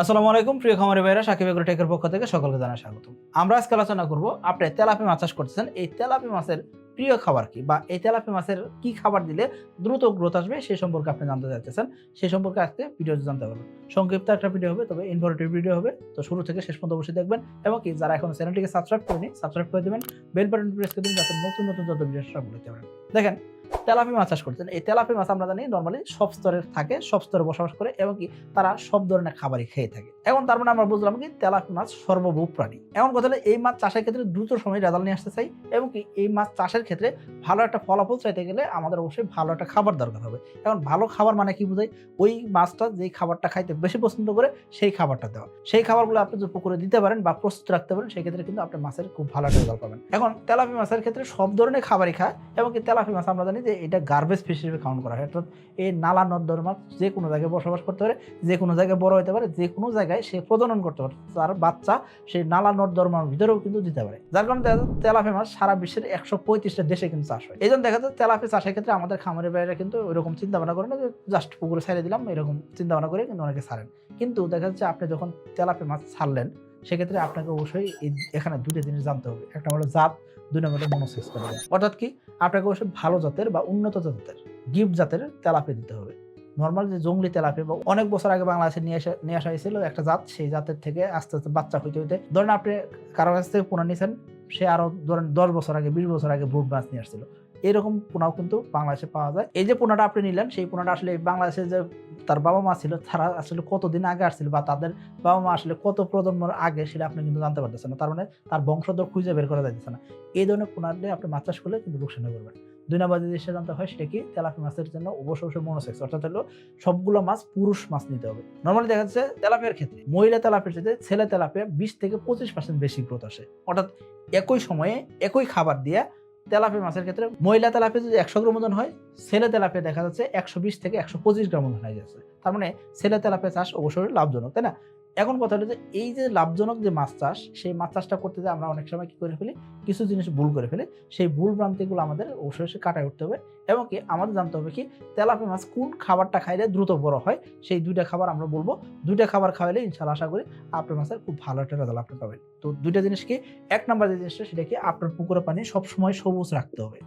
আসসালামু আলাইকুম, প্রিয় খামারি ভাইরা সাকিব এগ্রো টেকের পক্ষ থেকে সকলকে জানাই স্বাগত। আমরা আজকে আলোচনা করব আপনি তেলাপি মাছ চাষ করতেছেন, এই তেলাপি মাছের প্রিয় খাবার কি বা এই তেলাপি মাছের কি খাবার দিলে দ্রুত গ্রোথ আসবে সেই সম্পর্কে আপনি জানতে চাইতেছেন সেই সম্পর্কে আজকে ভিডিওতে জানতে পারবেন। সংক্ষিপ্ত একটা ভিডিও হবে, তবে ইনফরমেটিভ ভিডিও হবে, তো শুরু থেকে শেষ পর্যন্ত অবশ্যই দেখবেন এবং কি যারা এখন চ্যানেলটিকে সাবস্ক্রাইব করেনি সাবস্ক্রাইব করে দেবেন বেল বাটন প্রেস করে দিন যাতে নতুন নতুন যত ভিডিও সব দেখতে পারেন। দেখেন তেলাপি মাছ চাষ করতেন। এই তেলাপি মাছ আমরা জানি নর্মালি সব স্তরের থাকে, সব স্তরে বসবাস করে এবং কি তারা সব ধরনের খাবারই খেয়ে থাকে। এখন তার মানে আমরা বুঝলাম কি তেলাপি মাছ সর্বভূ প্রাণী। এমন কথা হলো এই মাছ চাষের ক্ষেত্রে দ্রুত সময় রেজাল্ট নিয়ে আসতে চাই এবং কি এই মাছ চাষের ক্ষেত্রে ভালো একটা ফলাফল চাইতে গেলে আমাদের অবশ্যই ভালো একটা খাবার দরকার হবে। এখন ভালো খাবার মানে কি বোঝাই? ওই মাছটা যেই খাবারটা খাইতে বেশি পছন্দ করে সেই খাবারটা দেওয়া। সেই খাবারগুলো আপনি যদি পুকুরে দিতে পারেন বা প্রস্তুত রাখতে পারেন, সেই ক্ষেত্রে কিন্তু আপনি মাছের খুব ভালো একটা রেজাল্ট পাবেন। এখন তেলাপি মাছের ক্ষেত্রে সব ধরনের খাবারই খায় এবং কি তেলাপি মাছ আমরা জানি যে এটা গার্বেজ ফিশ হিসেবে কাউন্ট করা হয়। অর্থাৎ এই নালা নর্দর মাছ যে কোনো জায়গায় বসবাস করতে পারে, যে কোনো জায়গায় বড় হতে পারে, যে কোনো জায়গায় সে প্রজনন করতে পারে। তার বাচ্চা সেই নালা, নর্দমার ভিতরেও কিন্তু দিতে পারে। যার কারণে দেখা যাচ্ছে তেলাপি মাছ সারা বিশ্বের একশো পঁয়ত্রিশটা দেশে কিন্তু চাষ হয়। এই জন্য দেখা যাচ্ছে তেলাপি চাষের ক্ষেত্রে আমাদের খামারের বাইরে কিন্তু ওইরকম চিন্তা ভাবনা করে না যে জাস্ট পুকুরে ছেড়ে দিলাম, এরকম চিন্তা ভাবনা করে কিন্তু অনেকে ছাড়েন। কিন্তু দেখা যাচ্ছে আপনি যখন তেলাপি মাছ ছাড়লেন, সেক্ষেত্রে আপনাকে অবশ্যই এখানে দুটো জিনিস জানতে হবে। একটা হলো জাত দুই নম্বর হলো মনোসেক্স করে যায় অর্থাৎ কি? আপনাকে অবশ্যই ভালো জাতের বা উন্নত জাতের গিফট জাতের তেলাপি দিতে হবে। নর্মাল যে জঙ্গলি তেলাপি বা অনেক বছর আগে বাংলাদেশে নিয়ে আসা নিয়ে আসা হয়েছিল একটা জাত, সেই জাতের থেকে আস্তে আস্তে বাচ্চা হইতে হইতে ধরেন আপনি কারও কাছ থেকে পোনা নিয়েছেন সে আরও ধরেন দশ বছর আগে, বিশ বছর আগে ব্রুড মাছ নিয়ে আসছিল। এরকম পোনাও কিন্তু বাংলাদেশে পাওয়া যায়। এই যে পোনাটা আপনি নিলেন, সেই পোনাটা আসলে বাংলাদেশে যে তার বাবা মা ছিল, তারা আসলে কতদিন আগে আসছিল বা তাদের বাবা মা আসলে কত প্রজন্মের আগে সেটা আপনি কিন্তু জানতে পারতেছেন না। তার মানে তার বংশধর খুঁজে বের করা যাইতেছে না। এই ধরনের পোনা দিয়ে আপনি মাছ চাষ করলে কিন্তু লোকসানে করবেন দুই নম্বর যে জিনিসটা জানতে হয় সেটা কি? তেলাপি মাছের জন্য অবশ্যই অবশ্যই মনোসেক্স অর্থাৎ হলো সবগুলো মাছ পুরুষ মাছ নিতে হবে। নর্মালি দেখা যাচ্ছে তেলাপিয়ার ক্ষেত্রে মহিলা তেলাপিয়ার সাথে ছেলে তেলাপিয়া বিশ থেকে পঁচিশ পার্সেন্ট বেশি গ্রোথ আসে। অর্থাৎ একই সময়ে একই খাবার দিয়ে তেলাপি মাছের ক্ষেত্রে মহিলা তেলাপিয়া যদি একশো গ্রাম ওজন হয়, ছেলে তেলাপিয়া দেখা যাচ্ছে একশো বিশ থেকে একশো পঁচিশ গ্রাম ওজন হয়ে যাচ্ছে তার মানে ছেলে তেলাপিয়া চাষ অবশ্যই লাভজনক, তাই না? এখন কথা হলো যে এই যে লাভজনক যে মাছ চাষ, সেই মাছ চাষটা করতে যে আমরা অনেক সময় কি করে ফেলি? কিছু জিনিস ভুল করে ফেলি। সেই ভুল ভ্রান্তিগুলো আমাদের অবশ্যই কাটায় উঠতে হবে এবং কি আমাদের জানতে হবে কি তেলাপি মাছ কোন খাবারটা খাইলে দ্রুত বড় হয়? সেই দুইটা খাবার আমরা বলব। দুইটা খাবার খাওয়ালে ইনশাল্লাহ আশা করি আপনার মাছের খুব ভালো একটা রেজাল্ট আপনি পাবেন। তো দুইটা জিনিস কি? এক নাম্বার যে জিনিসটা, সেটা কি আপনার পুকুরের পানি সবসময় সবুজ রাখতে হবে।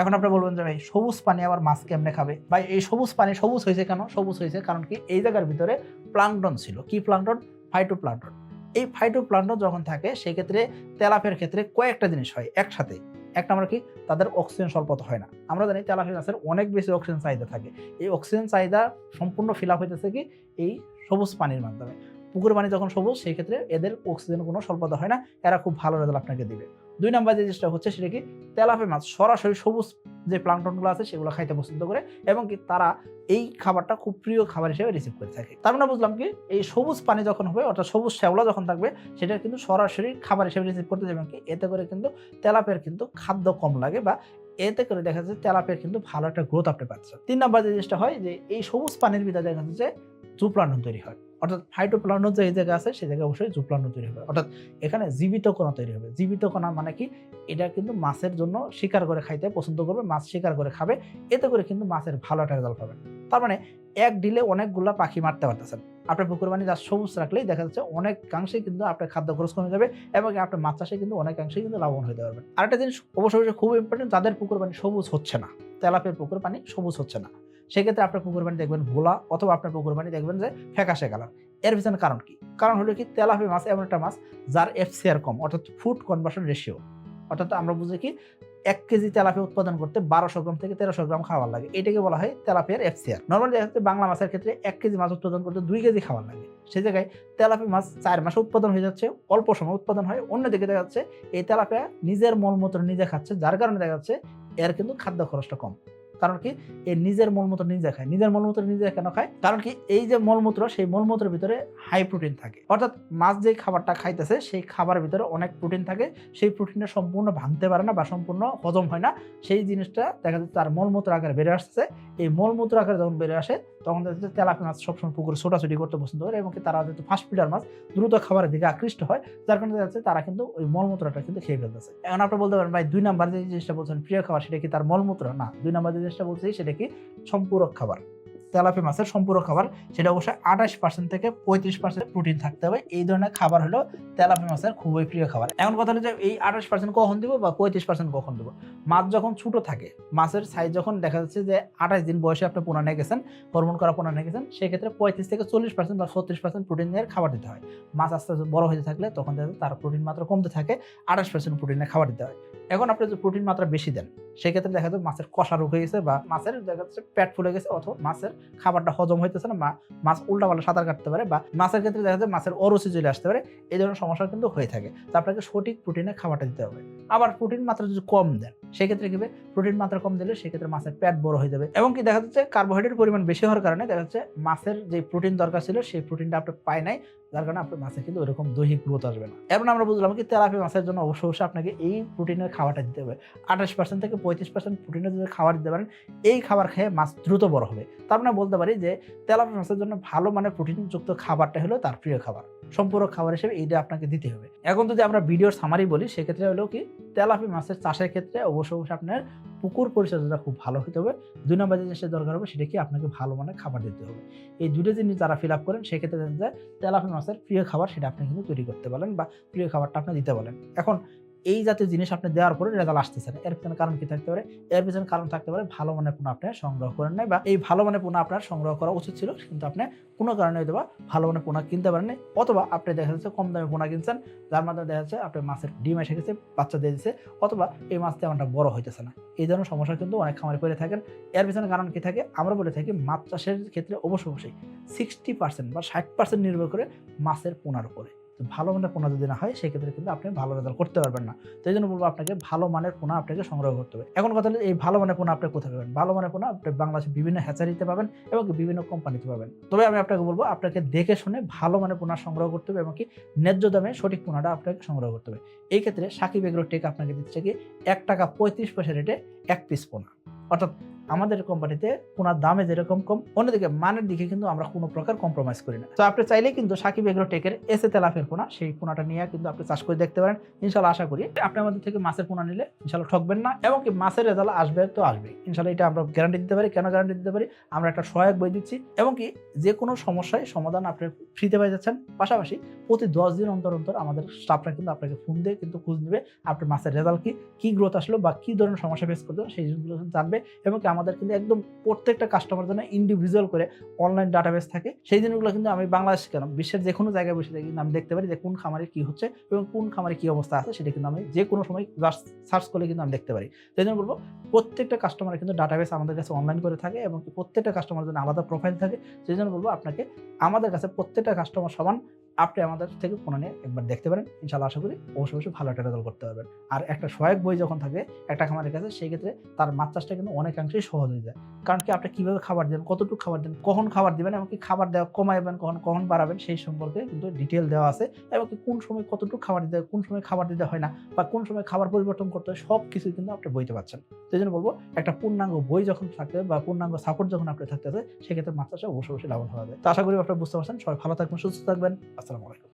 এখন আপনি বলবেন যে ভাই, সবুজ পানি আবার মাছ কেমনে খাবে? ভাই, এই সবুজ পানি সবুজ হয়েছে কেন? সবুজ হয়েছে কারণ কি এই জায়গার ভিতরে প্লাংটন ছিল। কি প্লাংটন? ফাইটো প্লাংটন এই ফাইটো প্লাংটন যখন থাকে, সেক্ষেত্রে তেলাপের ক্ষেত্রে কয়েকটা জিনিস হয় একসাথে। এক নম্বর কি? তাদের অক্সিজেন স্বল্পতা হয় না। আমরা জানি তেলাপি মাছের অনেক বেশি অক্সিজেন চাহিদা থাকে। এই অক্সিজেন চাহিদা সম্পূর্ণ ফিল আপ হইতেছে কি? এই সবুজ পানির মাধ্যমে। পুকুর পানি যখন সবুজ সেই ক্ষেত্রে এদের অক্সিজেন কোনো স্বল্পতা হয় না। এরা খুব ভালো রেজাল্ট আপনাকে দিবে। দুই নাম্বার যে জিনিসটা হচ্ছে, সেটা কি? তেলাপি মাছ সরাসরি সবুজ যে প্লাংটনগুলো আছে সেগুলো খাইতে পছন্দ করে এবং কি তারা এই খাবারটা খুব প্রিয় খাবার হিসেবে রিসিভ করে থাকে। তার মানে বুঝলাম কি, এই সবুজ পানি যখন হবে, অর্থাৎ সবুজ শ্যাওলা যখন থাকবে, সেটা কিন্তু সরাসরি খাবার হিসেবে রিসিভ করতে যাবে কি, এতে করে কিন্তু তেলাপের কিন্তু খাদ্য কম লাগে বা এতে করে দেখা যাচ্ছে তেলাপের কিন্তু ভালো একটা গ্রোথ আপনি পাচ্ছেন। তিন নাম্বার যে জিনিসটা হয় যে, এই সবুজ পানির ভিতরে দেখা যাচ্ছে যে জুপ্লান্টন তৈরি হয়। অর্থাৎ ফাইটোপ্লান্টন যে জায়গা আছে, সেই জায়গায় অবশ্যই জুপ্লান্টন তৈরি হবে। অর্থাৎ এখানে জীবিত কণা তৈরি হবে। জীবিত কণা মানে কি? এটা কিন্তু মাছের জন্য শিকার করে খাইতে, পছন্দ করবে, মাছ শিকার করে খাবে। এতে করে কিন্তু মাছের ভালো একটা রেজাল্ট পাবেন তার মানে এক ডিলে অনেকগুলা পাখি মারতে পারতেছেন। আপনার পুকুর পানি যা সবুজ রাখলেই দেখা যাচ্ছে অনেকাংশেই কিন্তু আপনার খাদ্য খরচ কমে যাবে এবং আপনার মাছ চাষে কিন্তু অনেকাংশেই কিন্তু লাভবান হতে পারবেন। আরেকটা জিনিস অবশ্যই খুব ইম্পর্টেন্ট যাদের পুকুর পানি সবুজ হচ্ছে না তেলাপের পুকুর পানি সবুজ হচ্ছে না। সেক্ষেত্রে আপনার পুকুর পানি দেখবেন ভোলা অথবা আপনার পুকুর পানি দেখবেন যে ফ্যাকাশে কালার। এর পিছনে কারণ কি? কারণ হলো কি, তেলাপি মাছ এমন একটা মাছ যার এফসিআর কম, অর্থাৎ ফুড কনভার্সন রেশিও অর্থাৎ আমরা বুঝি কি, এক কেজি তেলাপিয়া উৎপাদন করতে বারোশো গ্রাম থেকে তেরোশো গ্রাম খাবার লাগে। এটাকে বলা হয় তেলাপিয়ার এফসিআর নর্মালি দেখা যাচ্ছে বাংলা মাছের ক্ষেত্রে এক কেজি মাছ উৎপাদন করতে দুই কেজি খাবার লাগে। সেই জায়গায় তেলাপি মাছ চার মাসে উৎপাদন হয়ে যাচ্ছে, অল্প সময় উৎপাদন হয়। অন্যদিকে দেখা যাচ্ছে, এই তেলাপিয়া নিজের মলমূত্র নিজে খাচ্ছে, যার কারণে দেখা যাচ্ছে এর কিন্তু খাদ্য খরচটা কম। কারণ কি? এই নিজের মলমূত্র নিজে খায়। নিজের মলমূত্র নিজে কেন খায়? কারণ কি? এই যে মলমূত্র, সেই মলমূত্রের ভিতরে হাই প্রোটিন থাকে। অর্থাৎ মাছ যে খাবারটা খাইতেছে, সেই খাবারের ভিতরে অনেক প্রোটিন থাকে। সেই প্রোটিনটা সম্পূর্ণ ভাঙতে পারে না বা সম্পূর্ণ হজম হয় না। সেই জিনিসটা দেখা যাচ্ছে তার মলমূত্র আকারে বেড়ে আসছে এই মলমূত্র আকারে যখন বেড়ে আসে, তখন দেখা যাচ্ছে তেলাপি মাছ সবসময় পুকুরে ছোটাছুটি করতে পছন্দ করে এবং তারা যেহেতু ফাস্ট ফিডার মাছ, দ্রুত খাবারের দিকে আকৃষ্ট হয়। যার কারণে দেখা যাচ্ছে তারা কিন্তু ওই মলমূত্রটা কিন্তু খেয়ে ফেলতেছে। এখন আপনি বলতে পারেন, ভাই, দুই নাম্বার যে জিনিসটা বলছেন, প্রিয় খাবার, সেটা কি তার মলমূত্র? না। দুই নাম্বার যে জিনিসটা বলছি সেটা কি? সম্পূরক খাবার তেলাপি মাছের সম্পূর্ণ খাবার, সেটা অবশ্যই আঠাশ পার্সেন্ট থেকে পঁয়ত্রিশ পার্সেন্ট প্রোটিন থাকতে হবে। এই ধরনের খাবার হলো তেলাপি মাছের খুবই প্রিয় খাবার। এখন কথা হলো যে এই আঠাশ পার্সেন্ট কখন দিব বা পঁয়ত্রিশ পার্সেন্ট কখন দেবো? মাছ যখন ছোট থাকে, মাছের সাইজ যখন দেখা যাচ্ছে যে আঠাশ দিন বয়সে আপনি পোনা নিয়ে গেছেন, হরমোন করা পোনা নিয়ে গেছেন, সেক্ষেত্রে পঁয়ত্রিশ থেকে চল্লিশ পার্সেন্ট বা ছত্রিশ পার্সেন্ট প্রোটিন নিয়ে খাবার দিতে হয়। মাছ আস্তে আস্তে বড় হতে থাকলে তখন দেখা তার প্রোটিন মাত্রা কমতে থাকে, আঠাশ পার্সেন্ট প্রোটিনের খাবার দিতে হয়। এখন আপনি যদি প্রোটিন মাত্রা বেশি দেন, সেক্ষেত্রে দেখা যাচ্ছে মাছের কষা রোগ হয়ে গেছে বা মাছের দেখা যাচ্ছে পেট ফুলে গেছে অথবা মাছের খাবারটা হজম হইতেছে না মাছ উল্টাপাল্টা সাঁতার কাটতে পারে বা মাছের ক্ষেত্রে দেখা যায় মাছের অরুচি চলে আসতে পারে, এই ধরনের সমস্যা কিন্তু হয়ে থাকে। তো আপনাকে সঠিক প্রোটিনের খাবারটা দিতে হবে। আবার প্রোটিন মাত্রা যদি কম দেন, সেক্ষেত্রে কি প্রোটিন মাত্রা কম দিলে সেক্ষেত্রে মাছের প্যাট বড় হয়ে যাবে এবং কি দেখা যাচ্ছে কার্বোহাইড্রেট পরিমাণ বেশি হওয়ার কারণে দেখা যাচ্ছে মাছের যে প্রোটিন দরকার ছিল, সেই প্রোটিনটা আপনি পায় নাই। যার কারণে আপনার মাছে কিন্তু ওরকম দৈহিক গ্রোথ আসবে না। এবং আমরা বুঝলাম কি তেলাপি মাছের জন্য অবশ্য অবশ্যই আপনাকে এই প্রোটিনের খাবারটা দিতে হবে। আঠাশ পার্সেন্ট থেকে পঁয়ত্রিশ পার্সেন্ট প্রোটিনের যদি খাবার দিতে পারেন, এই খাবার খেয়ে মাছ দ্রুত বড় হবে। তার মানে বলতে পারি যে তেলাপি মাছের জন্য ভালো মানে প্রোটিনযুক্ত খাবারটা হলো তার প্রিয় খাবার। সম্পূরক খাবার হিসেবে এইটা আপনাকে দিতে হবে। এখন যদি আমরা ভিডিওর সামারি বলি, সেক্ষেত্রে হলো কি তেলাপি মাছের চাষের ক্ষেত্রে অবশ্য অবশ্যই আপনার পুকুর পরিচর্যাটা খুব ভালো হতে হবে। দুই নম্বর যে দরকার হবে সেটা কি আপনাকে ভালো মানের খাবার দিতে হবে। এই দুটো জিনিস যারা ফিল আপ করেন, সেক্ষেত্রে দেখা তেলাপি মাছের প্রিয় খাবার সেটা আপনি কিন্তু তৈরি করতে পারেন বা প্রিয় খাবারটা আপনি দিতে পারেন এখন এই জাতীয় জিনিস আপনি দেওয়ার পরে রেজাল্ট আসতেছে না। এর পিছনে কারণ কি থাকতে পারে? এর পিছনে কারণ থাকতে পারে ভালো মানের পোনা আপনি সংগ্রহ করেন নাই বা এই ভালো মানের পোনা আপনার সংগ্রহ করা উচিত ছিল, কিন্তু আপনি কোনো কারণে হয়তো বা ভালো মানের পোনা কিনতে পারেন অথবা আপনি দেখা যাচ্ছে কম দামে পোনা কিনছেন, যার মাধ্যমে দেখা যাচ্ছে আপনার মাছের ডিম এসে গেছে, বাচ্চা দিয়ে দিচ্ছে অথবা এই মাছ তেমনটা বড় হইতেছে না। এই ধরনের সমস্যা কিন্তু অনেক খামারে করে থাকেন। এর পিছনে কারণ কি থাকে? আমরা বলে থাকি মাছ চাষের ক্ষেত্রে অবশ্যই অবশ্যই সিক্সটি পার্সেন্ট বা ষাট পার্সেন্ট নির্ভর করে মাছের পোনার উপরে। ভালো মানের পোনা যদি না হয়, সেক্ষেত্রে কিন্তু আপনি ভালো রেজাল্ট করতে পারবেন না। তো এই জন্য বলব আপনাকে ভালো মানের পোনা আপনাকে সংগ্রহ করতে হবে। এখন কথা হলো, এই ভালো মানের পোনা আপনি কোথায় পাবেন? ভালো মানের পোনা আপনি বাংলাদেশের বিভিন্ন হ্যাচারিতে পাবেন এবং বিভিন্ন কোম্পানিতে পাবেন। তবে আমি আপনাকে বলব, আপনাকে দেখে শুনে ভালো মানের পোনা সংগ্রহ করতে হবে এবং কি ন্যায্য দামে সঠিক পোনাটা আপনাকে সংগ্রহ করতে হবে। এই ক্ষেত্রে সাকিব এগ্রো টেক আপনাকে দিচ্ছে কি, এক টাকা পঁয়ত্রিশ পয়সা রেটে এক পিস পোনা। অর্থাৎ আমাদের কোম্পানিতে পোনার দামে যেরকম কম, অন্যদিকে মানের দিকে কিন্তু আমরা কোনো প্রকার কম্প্রোমাইজ করি না। তো আপনি চাইলে কিন্তু সাকিব এগ্রো টেকের এসে তেলাফের পোনা, সেই পোনাটা নিয়ে কিন্তু আপনি চাষ করে দেখতে পারেন। ইনশাল্লাহ আশা করি আপনি আমাদের থেকে মাছের পোনা নিলে ইনশাল্লাহ ঠকবেন না, এবং কি মাছের রেজাল্ট আসবে তো আসবে ইনশাল্লাহ এটা আমরা গ্যারান্টি দিতে পারি। কেন গ্যারান্টি দিতে পারি? আমরা একটা সহায়ক বই দিচ্ছি, এবং কি যে কোনো সমস্যায় সমাধান আপনি ফ্রিতে পেয়ে যাচ্ছেন। পাশাপাশি প্রতি দশ দিন অন্তর অন্তর আমাদের স্টাফরা কিন্তু আপনাকে ফোন দিয়ে কিন্তু খোঁজ নেবে, আপনার মাছের রেজাল্ট কি কি গ্রোথ আসলো বা কি ধরনের সমস্যা ফেস করতে সেই জিনিসগুলো জানবে, এবং আমাদের কিন্তু একদম প্রত্যেকটা কাস্টমার জন্য ইন্ডিভিজুয়াল করে অনলাইন ডাটাবেস থাকে। সেই জিনিসগুলো কিন্তু আমি বাংলাদেশ কেন? বিশ্বের যে কোনো জায়গায় বসে কিন্তু আমি দেখতে পারি যে কোন খামারে কি হচ্ছে এবং কোন খামারে কি অবস্থা আছে, সেটা কিন্তু আমি যে কোনো সময় সার্চ করলে কিন্তু আমি দেখতে পারি। সেই জন্য বলব, প্রত্যেকটা কাস্টমারের কিন্তু ডাটাবেস আমাদের কাছে অনলাইন করে থাকে এবং প্রত্যেকটা কাস্টমার জন্য আলাদা প্রোফাইল থাকে। সেই জন্য বলব, আপনাকে আমাদের কাছে প্রত্যেকটা কাস্টমার সমান আপনি আমাদের থেকে ফোন নিয়ে একবার দেখতে পারেন। ইনশাল্লাহ আশা করি অবশ্যই অবশ্যই ভালো একটা রেজাল্ট করতে পারবেন। আর একটা সহায়ক বই যখন থাকে, একটা খামারের কাছে, সেই ক্ষেত্রে তার মাছ চাষটা কিন্তু অনেকাংশেই সহজ হয়ে যায়। কারণ কি, আপনি কীভাবে খাবার দেন কতটুকু খাবার দেন কখন খাবার দিবেন, এমনকি খাবার দেওয়া কমাইবেন, কখন কখন বাড়াবেন, সেই সম্পর্কে কিন্তু ডিটেল দেওয়া আছে। এবং কোন সময় কতটুকু খাবার দিতে হয়, কোন সময় খাবার দিতে হয় না, বা কোন সময় খাবার পরিবর্তন করতে হয় সব কিছু কিন্তু আপনি বইতে পাচ্ছেন। সেই জন্য বলব, একটা পূর্ণাঙ্গ বই যখন থাকবে বা পূর্ণাঙ্গ সাপোর্ট যখন আপনি থাকতেছে সেক্ষেত্রে মাছ চাষে অবশ্যই অবশ্যই লাভবান যায়। তো আশা করি আপনারা বুঝতে পারছেন। সবাই ভালো থাকবেন, সুস্থ থাকবেন। trabalho.